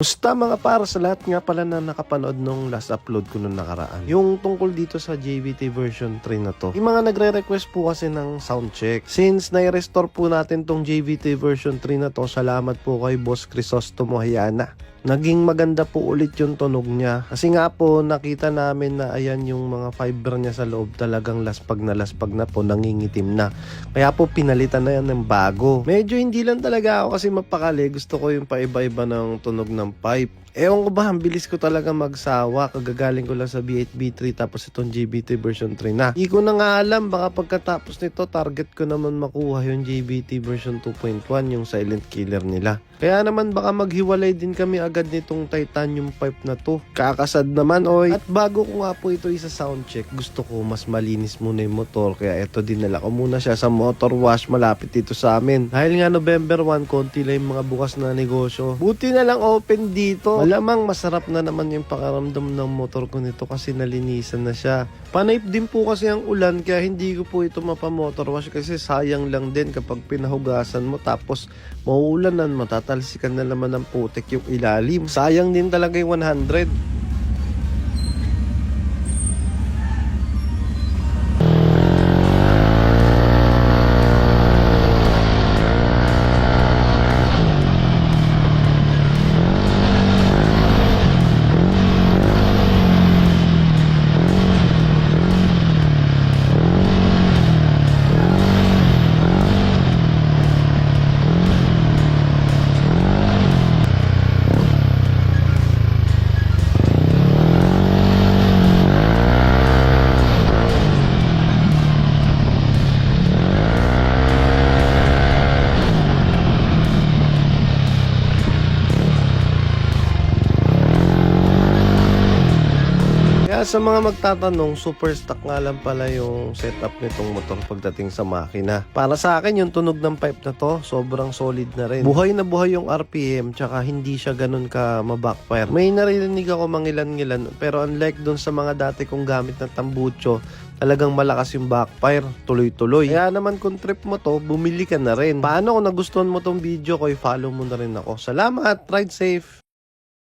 Musta mga para sa lahat nga pala na nakapanood nung last upload ko nung nakaraan. Yung tungkol dito sa JVT version 3 na to. Yung mga nagre-request po kasi ng sound check. Since nai-restore po natin tong JVT version 3 na to, salamat po kay Boss Crisostomo Hayana. Naging maganda po ulit yung tunog niya. Kasi nga po, nakita namin na ayan yung mga fiber niya sa loob talagang laspag na laspag na po, nangingitim na. Kaya po pinalitan na yan ng bago. Medyo hindi lang talaga ako kasi mapakali. Gusto ko yung paiba-iba ng tunog ng pipe. Ewan ko ba, ang bilis ko talaga magsawa. Kagagaling ko lang sa B8, B3 tapos itong GBT version 3 na. Hindi ko na nga alam, baka pagkatapos nito, target ko naman makuha yung GBT version 2.1, yung silent killer nila. Kaya naman baka maghiwalay din kami agad nitong titanium pipe na to. Kakasad naman oy. At bago ko nga po ito isa sound check, gusto ko mas malinis muna yung motor. Kaya ito dinala ko muna siya sa motor wash malapit dito sa amin. Dahil nga November 1, konti lang yung mga bukas na negosyo. Buti na lang open dito. Malamang masarap na naman yung pakaramdam ng motor ko nito kasi nalinisan na siya. Panaip din po kasi ang ulan kaya hindi ko po ito mapamotor wash kasi sayang lang din kapag pinahugasan mo tapos mauulanan matatalsikan na naman ng putik yung ilalim. Sayang din talaga yung 100. Sa mga magtatanong, super stock nga lang pala yung setup nitong motor pagdating sa makina. Para sa akin, yung tunog ng pipe na to, sobrang solid na rin. Buhay na buhay yung RPM, tsaka hindi siya ganun ka mabackfire. May narinig ako mangilan-ngilan, pero unlike dun sa mga dati kong gamit na tambucho, talagang malakas yung backfire, tuloy-tuloy. Kaya naman kung trip mo to, bumili ka na rin. Paano kung nagustuhan mo tong video ko, i-follow mo na rin ako. Salamat, ride safe!